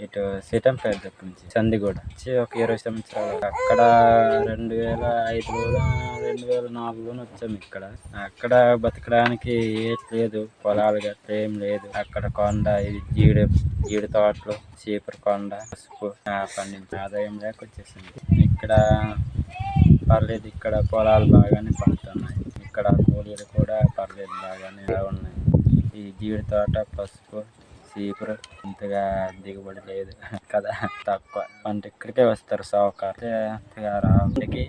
ఇటు సీతంపేట దగ్గర నుంచి చందిగూడ. వచ్చి ఒక ఇరవై సంవత్సరాలు అక్కడ. రెండు వేల ఐదులో రెండు వేల నాలుగులోనే వచ్చాము ఇక్కడ. అక్కడ బతకడానికి ఏం లేదు. పొలాలు గట్రా ఏం లేదు. అక్కడ కొండ ఇది జీడి జీడి తోటలు చీపురు కొండ పసుపు ఆ, పండించి ఆదాయం లేక వచ్చేసింది. ఇక్కడ పర్లేదు ఇక్కడ పొలాలు బాగానే పండుతున్నాయి. ఇక్కడ కూలీలు కూడా పర్లేదు బాగానే ఉన్నాయి. ఈ జీడి తోట పసుపు చీపురు ఇంతగా దిగుబడి లేదు. కదా? తక్కువ. పంట ఇక్కడికే వస్తారు సావుకారు. అంతగా రావడానికి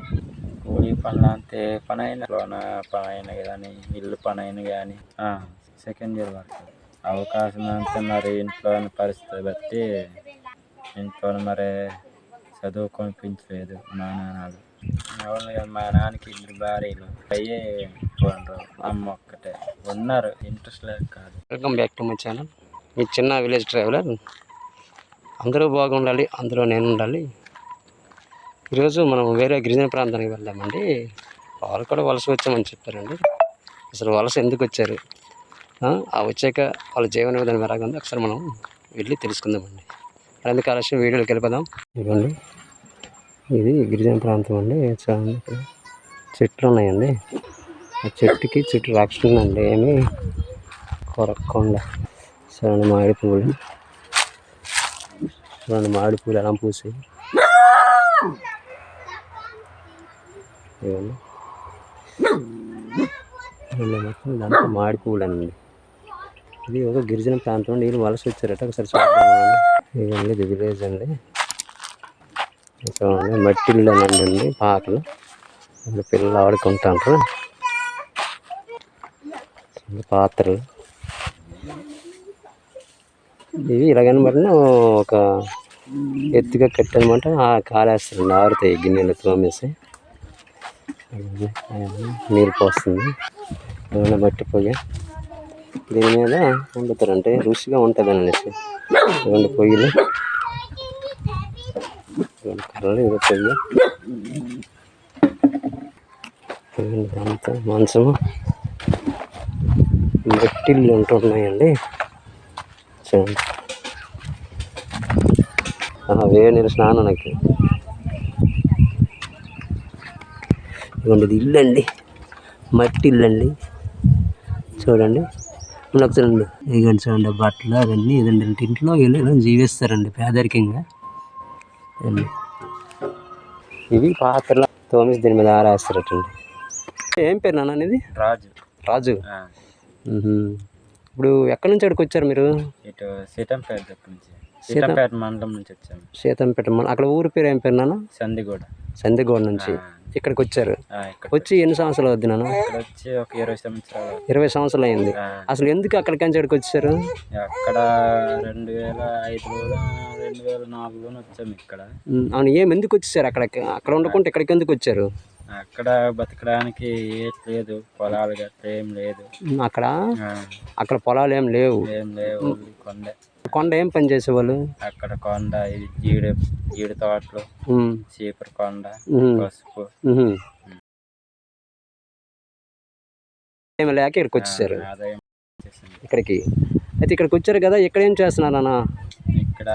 కూలి పనులు అంతే. పని అయినా లోన పని అయినా కానీ ఇల్లు పని అయినా కానీ సెకండ్ ఇయర్ వరకు. అవకాశం అంతే మరి ఇంట్లోని పరిస్థితి బట్టి ఇంట్లో మరి చదువుకొనిపించలేదు మా నాన్నలు. మా నాన్నకి ఇద్దరు భార్యలు. అయ్యే అమ్మ ఒక్కటే. ఉన్నారు. ఇంట్రెస్ట్ లేక కాదు. Welcome back to my channel. ఈ చిన్న విలేజ్ ట్రావెలర్. అందరూ బాగుండాలి అందులో నేను ఉండాలి. ఈరోజు మనం వేరే గిరిజన ప్రాంతానికి వెళ్దామండి. వాళ్ళు కూడా వలస వచ్చామని చెప్పారండి. అసలు వలస ఎందుకు వచ్చారు? ఆ, వచ్చాక వాళ్ళ జీవన విధానం ఎలాగ ఉందో ఒకసారి మనం వెళ్ళి తెలుసుకుందామండి. అందుకు ఆలస్యం వీడియోలోకి వెళ్ళిపోదాం. ఇదిగోండి. ఇది గిరిజన ప్రాంతం అండి. చాలా చెట్లు ఉన్నాయండి. ఆ చెట్టుకి చెట్టు రక్షణ అండి ఏమి కొరకొండ చూడండి మామిడి పువ్వులు చూడండి మామిడి పువ్వులు ఎలా పూసాయి మొత్తం దాంట్లో మామిడి పువ్వులు అండి ఇది ఒక గిరిజన ప్రాంతం నీళ్ళు వలస వచ్చారట. ఒకసారి చూద్దాం. ఇదండి ఇది విలేజ్ అండి. చూడండి మట్టి ఇల్లు అని అండి పాకలు పిల్లలు ఆడుకుంటారు పాత్రలు. ఇవి ఇలాగనమాట ఒక ఎత్తుగా కట్టనమాట. ఆ కాలేస్తారండి ఆరుతాయి గిన్నెలు తోమేసి. నీరు పోస్తుంది. ఏమైనా మట్టి దీని మీద వండుతారంటే రుచిగా ఉంటుంది అనేసి. రెండు పొయ్యిలు. రెండు కర్రలు ఇది పొయ్యి అంతా మంచము మట్టిల్లు ఉంటున్నాయండి. చూడండి వేడి నీరు స్నానానికి ఇదిగోండి ఇది ఇల్లు అండి మట్టి ఇల్లు అండి చూడండి నాకు చూడండి ఇదిగోండి చూడండి బట్టలు అవన్నీ ఇదండి ఇంట్లో వెళ్ళి జీవిస్తారండి పేదరికంగా. ఇవి పాత్రలు తోమేసి దీని మీద ఆరేస్తారటండి. ఏం పేరు నాన్న ఇది రాజు. రాజు. ఇప్పుడు ఎక్కడి నుంచి అక్కడికి వచ్చారు మీరు? ఇటు సీతంపేట దగ్గర నుంచి. సీతంపేట మండలం నుంచి వచ్చాము సీతంపేట మన అక్కడ ఊరి పేరు ఏం పేరు నాన్న? చందిగూడ సందిగోడ నుంచి ఇక్కడికి వచ్చారు వచ్చి ఎన్ని సంవత్సరాలు అవుద్ది నాన్న? ఇక్కడ వచ్చి ఒక ఇరవై సంవత్సరాలు ఇరవై సంవత్సరాలు అయింది. అసలు ఎందుకు అక్కడికి నుంచి ఇక్కడికి వచ్చారు అక్కడ రెండు వేల ఐదులో రెండు వేల నాలుగులోనే వచ్చాము ఇక్కడ. అవును ఏం ఎందుకు వచ్చేసారు అక్కడికి? అక్కడ ఉండకుండా ఇక్కడికి ఎందుకు వచ్చారు? అక్కడ బతకడానికి ఏం లేదు పొలాలు గట్రా ఏం లేదు. అక్కడ? అక్కడ పొలాలు ఏం లేవు. ఏం లేవు ఓన్లీ కొండ. కొండ ఏం పని చేసేవాళ్ళు? అక్కడ కొండ ఇది జీడి జీడి తోటలు చీపురు కొండ పసుపు. ఏమి లేక ఇక్కడికి వచ్చేసారు. ఆ, ఆదాయం వచ్చేసింది. ఇక్కడికి. అయితే ఇక్కడికి వచ్చారు కదా ఇక్కడ ఏం చేస్తున్నారు అన్న ఇక్కడ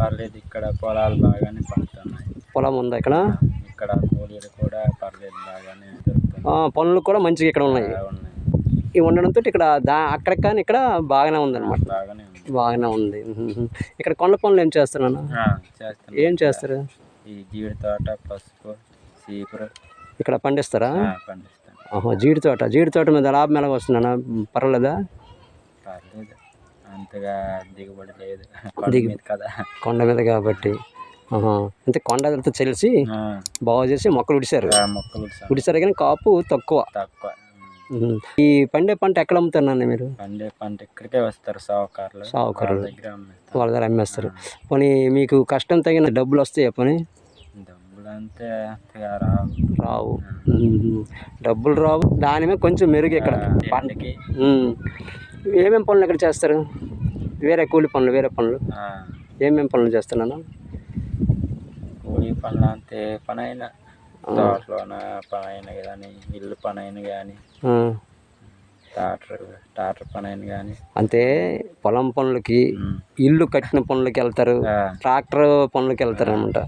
పర్లేదు ఇక్కడ పొలాలు బాగానే పండుతున్నాయి. పొలం ఉందా ఇక్కడ? ఇక్కడ కూలీలు కూడా పర్లేదు బాగానే పనులు కూడా మంచిగా ఇక్కడ ఉన్నాయి. ఇవి ఉండడంతో ఇక్కడ దా అక్కడ కానీ ఇక్కడ బాగానే ఉందన్నమాట. బాగానే ఉంది. బాగానే ఉంది. ఇక్కడ కొండ పనులు ఏం చేస్తున్నా ఆ, చేస్తున్నాం ఏం చేస్తారు? ఈ జీడి తోట పసుపు చీపురు. ఇక్కడ పండిస్తారా? ఆ, పండిస్తాం. ఆహా, జీడి తోట. జీడి తోట మీద లాభం ఎలా వస్తుందన్నా పర్వాలేదా? పర్లేదు. అంతగా దిగుబడి లేదు. కొండ మీద కదా. కొండ మీద కాబట్టి. అంటే కొండ అంతా తెలిసి ఆ, బాగు చేసి మొక్కలు ఉడిశారు. ఉడిశారు. కానీ కాపు తక్కువ. తక్కువ. ఈ పండే పంట ఎక్కడ అమ్ముతారన్న మీరు? పండే పంట ఇక్కడికే వస్తారు సావుకారులు. సావుకారులు. వాళ్ళ దగ్గర అమ్మేస్తారు. పోనీ మీకు కష్టం తగిన డబ్బులు వస్తాయా పోనీ? డబ్బులు అంతే రావు. డబ్బులు రావు. దాని మీద కొంచెం మెరుగు ఇక్కడ. పంటకి మ్మ్. ఏమేం పనులు ఇక్కడ చేస్తారు? వేరే కూలి పనులు వేరే పనులు. ఆ, ఏమేం పనులు చేస్తున్నాను కూలీ పనులు అంతే. పని అయినా తోటలోన పని అయినా కానీ ఇల్లు పని అయినా కానీ టాటర్ టాటర్ పని అయిన కానీ అంటే పొలం పనులకి ఇల్లు కట్టిన పనులకి వెళ్తారు. ట్రాక్టర్ పనులకి వెళ్తారు అనమాట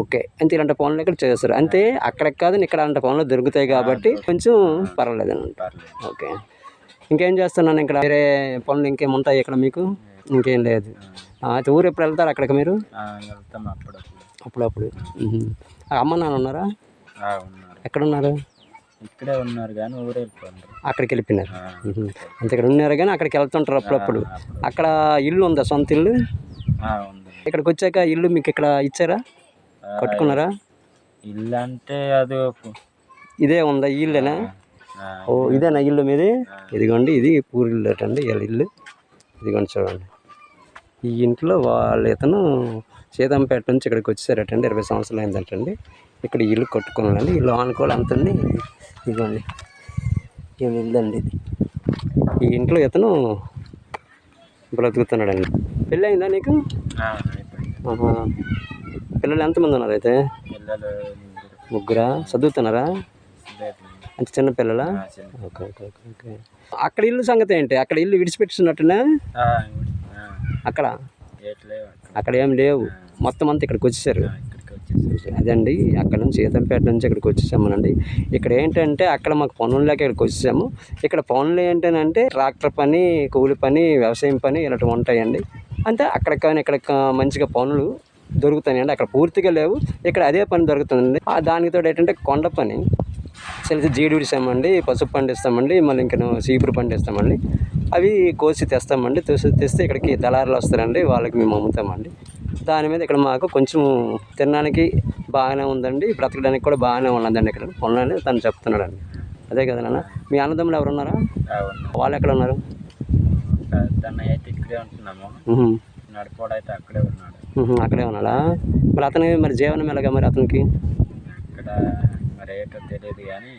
ఓకే. అంతే ఇలాంటి పనులు ఇక్కడ చేస్తారు? అంతే అక్కడ కాదు ఇక్కడ అలాంటి పనులు దొరుకుతాయి కాబట్టి కొంచెం పర్వాలేదు అనమాట ఓకే. ఇంకేం చేస్తున్నాను ఇక్కడ? వేరే పనులు ఇంకేం ఉంటాయి ఇక్కడ మీకు? ఇంకేం లేదు. అయితే ఊరు ఎప్పుడు వెళ్తారు అక్కడికి మీరు? వెళ్తాం అప్పుడప్పుడు. అప్పుడప్పుడు. అమ్మ నాన్న ఉన్నారా? ఆ, ఉన్నారు. ఎక్కడ ఉన్నారు ఇక్కడే ఉన్నారు కానీ ఊరు అక్కడికి వెళ్ళిపోయినారు. అంతే ఇక్కడ ఉన్నారు కానీ అక్కడికి వెళ్తుంటారు అప్పుడప్పుడు. అప్పుడు అక్కడ ఇల్లు ఉందా సొంత ఇల్లు? ఆ, ఉంది. ఇక్కడికి వచ్చాక ఇల్లు మీకు ఇక్కడ ఇచ్చారా? కట్టుకున్నారా? ఇల్లు అంటే అది ఇదే ఉందా? ఇల్లేనా? ఆ, ఓ ఇదేనా ఇల్లు మీది? ఇదిగోండి ఇది పూరి ఇల్లు అటండి వీళ్ళ ఇల్లు. ఇదిగోండి చూడండి. ఈ ఇంట్లో వాళ్ళ ఇతను సీతంపేట నుంచి ఇక్కడికి వచ్చేసారటండి ఇరవై సంవత్సరాలు అయిందటండి ఇక్కడ ఇల్లు కట్టుకున్నాడండి ఇల్లు ఆనుకోవాలి అంతండి ఇదిగోండి. వీళ్ళ ఇల్లు అండి ఇది. ఈ ఇంట్లో ఇతను బ్రతుకుతున్నాడండి. పెళ్ళి అయిందా నీకు. పిల్లలు ఎంతమంది ఉన్నారు అయితే ముగ్గురు? చదువుతున్నారా. అంటే చిన్న పిల్లలా? Okay okay okay okay. అక్కడ ఇల్లు సంగతి ఏంటి? అక్కడ ఇల్లు విడిచిపెట్టున్నట్టునా ఆ, అక్కడ? అక్కడ. ఏం లేవు. మొత్తం అంతా ఇక్కడికి వచ్చేసారు. అదండి అక్కడ నుంచి సీతంపేట నుంచి ఇక్కడికి వచ్చేసామనండి. ఇక్కడ ఏంటంటే అక్కడ మాకు పనులు లేక ఇక్కడికి వచ్చేసాము. ఇక్కడ పనులు ఏంటంటే ట్రాక్టర్ పని కూలి పని వ్యవసాయం పని ఇలాంటివి ఉంటాయండి. అంటే అక్కడ కానీ ఇక్కడ మంచిగా పనులు దొరుకుతాయండి. అక్కడ పూర్తిగా లేవు. ఇక్కడ అదే పని దొరుకుతుందండి. ఆ దానితో ఏంటంటే కొండ పని. తెలిసి జీడి విడిసామండి పసుపు పండిస్తామండి మళ్ళీ ఇంకా సీపురు పండిస్తామండి. అవి కోసి తెస్తామండి. తెసి తెస్తే ఇక్కడికి దళారులు వస్తారండి. వాళ్ళకి మేము అమ్ముతామండి. దాని మీద ఇక్కడ మాకు కొంచెం తినడానికి బాగానే ఉందండి. బ్రతకడానికి కూడా బాగానే ఉన్నదండి ఇక్కడ. పనులని తను చెప్తున్నాడండి. అదే కదా నాన్న. మీ అన్నదమ్ములు ఎవరు ఉన్నారా వాళ్ళు ఎక్కడ ఉన్నారు? అక్కడే ఉన్నాడు. మరి అతని మరి జీవనం ఎలాగా మరి అతనికి? ఇక్కడ మరి తెలియదు కానీ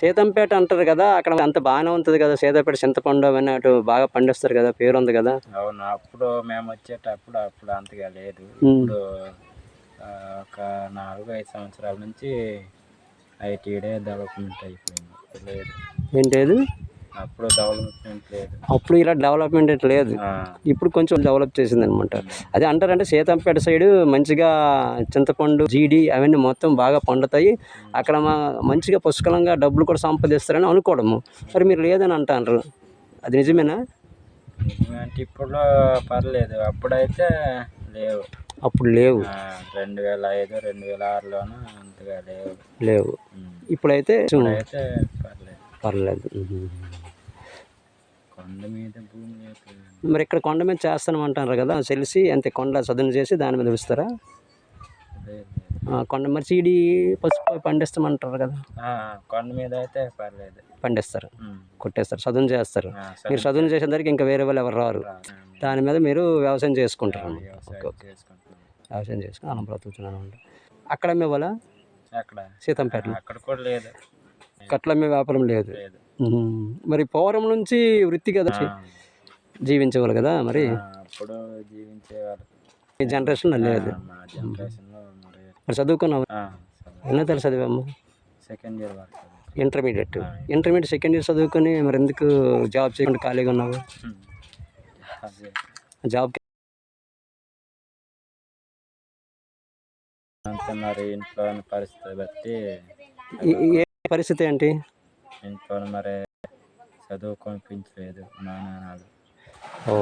సీతంపేట అంటారు కదా అక్కడ అంత బాగానే ఉంటుంది కదా సీతంపేట చింతపండు అవన్నీ అటు బాగా పండిస్తారు కదా పేరు ఉంది కదా. అవును అప్పుడు మేము వచ్చేటప్పుడు అప్పుడు అంతగా లేదు. ఇప్పుడు ఒక నాలుగు ఐదు సంవత్సరాల నుంచి ఐటీడే డెవలప్మెంట్ అయిపోయింది. లేదు. ఏంటేది? అప్పుడు డెవలప్మెంట్ లేదు. అప్పుడు ఇలా డెవలప్మెంట్ లేదు. ఇప్పుడు కొంచెం డెవలప్ చేసింది అనమాట అదే అంటారంటే సీతంపేట సైడ్ మంచిగా చింతపండు జీడి అవన్నీ మొత్తం బాగా పండుతాయి. అక్కడ మా మంచిగా పుష్కలంగా డబ్బులు కూడా సంపాదిస్తారని అనుకోవడము. మరి మీరు లేదని అంటారు అది నిజమేనా? అంటే ఇప్పుడు పర్లేదు. అప్పుడైతే లేవు. అప్పుడు లేవు. రెండు వేల ఐదు రెండు వేల ఆరులోనూ అంతగా లేవు. లేవు. ఇప్పుడైతే పర్లేదు. పర్లేదు ఉహు. కొండ మీద భూమి లేదు మరి ఇక్కడ కొండ మీద చేస్తామంటారు కదా తెలిసి అంతే కొండ సదును చేసి దాని మీద ఆ, కొండ మరి చీడి పసుపు పండిస్తామంటారు కదా. కొండ మీద అయితే పర్లేదు. పండిస్తారు. కొట్టేస్తారు సదును చేస్తారు. మీరు చదువు చేసేసరికి ఇంకా వేరే వాళ్ళు ఎవరు రారు. దాని మీద మీరు వ్యవసాయం చేసుకుంటారు ఓకే వ్యవసాయం ఓకే వ్యవసాయం చేసుకుని అలా బ్రతుకుతున్నాను అండి అక్కడ అమ్మే వాళ్ళ? అక్కడ. సీతంపేటలో. అక్కడ కూడా లేదు. కట్ల అమ్మే వ్యాపారం లేదు. మరి పూర్వం నుంచి వృత్తి కదా జీవించేవాళ్ళు కదా మరి? అప్పుడు జీవించేవారు. ఈ జనరేషన్లో లేదు మరి చదువుకున్నావు? ఎన్నో తెలుసు చదివమ్మ second year intermediate intermediate second year చదువుకొని మరి ఎందుకు జాబ్ చేయకుండా ఖాళీగా ఉన్నావు? జాబ్ అంతే మరి ఇంట్లో పరిస్థితి బట్టి. ఏ పరిస్థితి ఏంటి? ఇంట్లో మరి చదువు కొనిపించలేదు మా నాన్నలు ఓ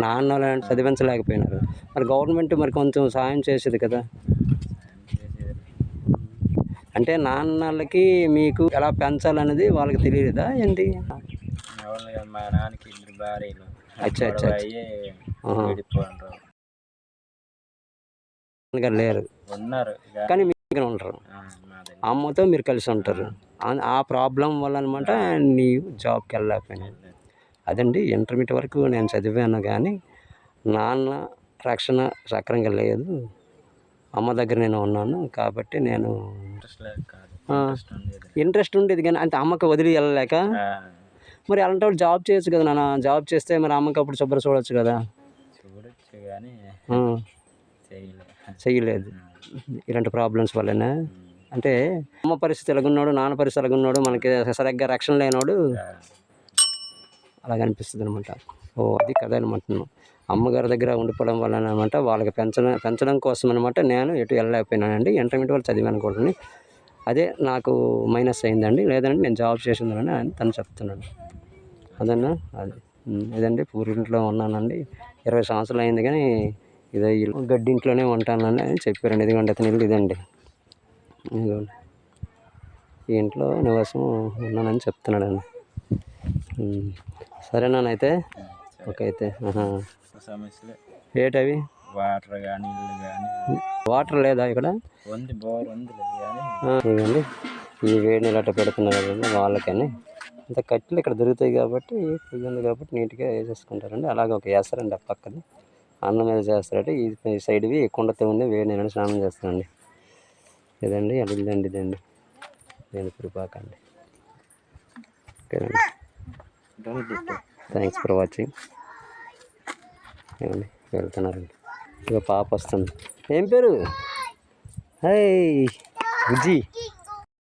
నాన్న వాళ్ళు చదివించలేకపోయినారు. మరి గవర్నమెంట్ మరి కొంచెం సాయం చేసేది కదా? అంటే నాన్నలకి మీకు ఎలా పెంచాలనేది వాళ్ళకి తెలియదా ఏంటి? మా నాన్నకి ఇద్దరు భార్యలు. అచ్చా, అచ్చా, లేరు. ఉన్నారు. కానీ మీ దగ్గర ఉంటారు. అమ్మతో మీరు కలిసి ఉంటారు. ఆ- ప్రాబ్లం వల్ల అనమాట నీవు జాబ్కి వెళ్ళలేకపోయినావు అదండి ఇంటర్మీడియట్ వరకు నేను చదివాను కానీ నాన్న రక్షణ సక్రంగా లేదు. అమ్మ దగ్గర నేను ఉన్నాను కాబట్టి నేను ఇంట్రెస్ట్ ఉండేది కానీ అంటే అమ్మకి వదిలి వెళ్ళలేక మరి అలాంటి వాళ్ళు జాబ్ చేయొచ్చు కదా నాన్న. జాబ్ చేస్తే మరి అమ్మకి అప్పుడు శుభ్ర చూడొచ్చు కదా. చూడొచ్చు కానీ ఆ, చేయలే. చెయ్యలేదు ఇలాంటి ప్రాబ్లమ్స్ వల్లనే. అంటే అమ్మ పరిస్థితి ఎలాగున్నాడు నాన్న పరిస్థితి ఎలాగున్నాడు మనకి సరిగ్గా రక్షణ లేనోడు అలాగ అనిపిస్తుంది అనమాట ఓ అది కథ అనమాట అమ్మగారి దగ్గర ఉండిపోవడం వల్ల అనమాట వాళ్ళకి పెంచడం పెంచడం కోసం అనమాట నేను ఎటు వెళ్ళలేకపోయినానండి. ఇంటర్మీడియట్ వాళ్ళు చదివాను కూడా అదే నాకు మైనస్ అయిందండి. లేదంటే నేను జాబ్ చేసిందని అని తను చెప్తున్నాను అదన్నా అది. ఇదండి పూరింట్లో ఉన్నానండి. ఇరవై సంవత్సరాలు అయింది కానీ ఇదే గడ్డింట్లోనే గడ్డి ఇంట్లోనే ఉంటానండి అని చెప్పారండి. ఇదిగోండి అతని ఇల్లు ఇదండి. ఈ ఇంట్లో నివాసం ఉన్నానని చెప్తున్నాడండి ఉమ్, సరేనానైతే ఓకే అయితే. సమస్యలే. ఏటవి? వాటర్ కానీ ఇల్లు కానీ వాటర్ లేదా ఇక్కడ? ఉంది బోర్ ఉంది కానీ. ఆ, ఇవ్వండి ఈ వేడి నీళ్ళు అట్ట పెడుతున్నారు కదండి వాళ్ళకని. ఇంత కట్టెలు ఇక్కడ దొరుకుతాయి కాబట్టి పొయ్యి ఉంది కాబట్టి నీట్గా వేసేసుకుంటారండి. అలాగే ఒక వేస్తారండి ఆ పక్కన. అన్నం మీద చేస్తారంటే ఈ ఈ సైడ్వి కుండతో ఉండి వేడి నీళ్ళని స్నానం చేస్తారండి. ఇదండి అది ఇదండి నేను పిరిపాక అండి. ఓకేనండి. థ్యాంక్స్ ఫర్ వాచింగ్ ఏమండి వెళ్తున్నారండి. ఇక పాప వస్తుంది. ఏం పేరు? హై బుజ్జి.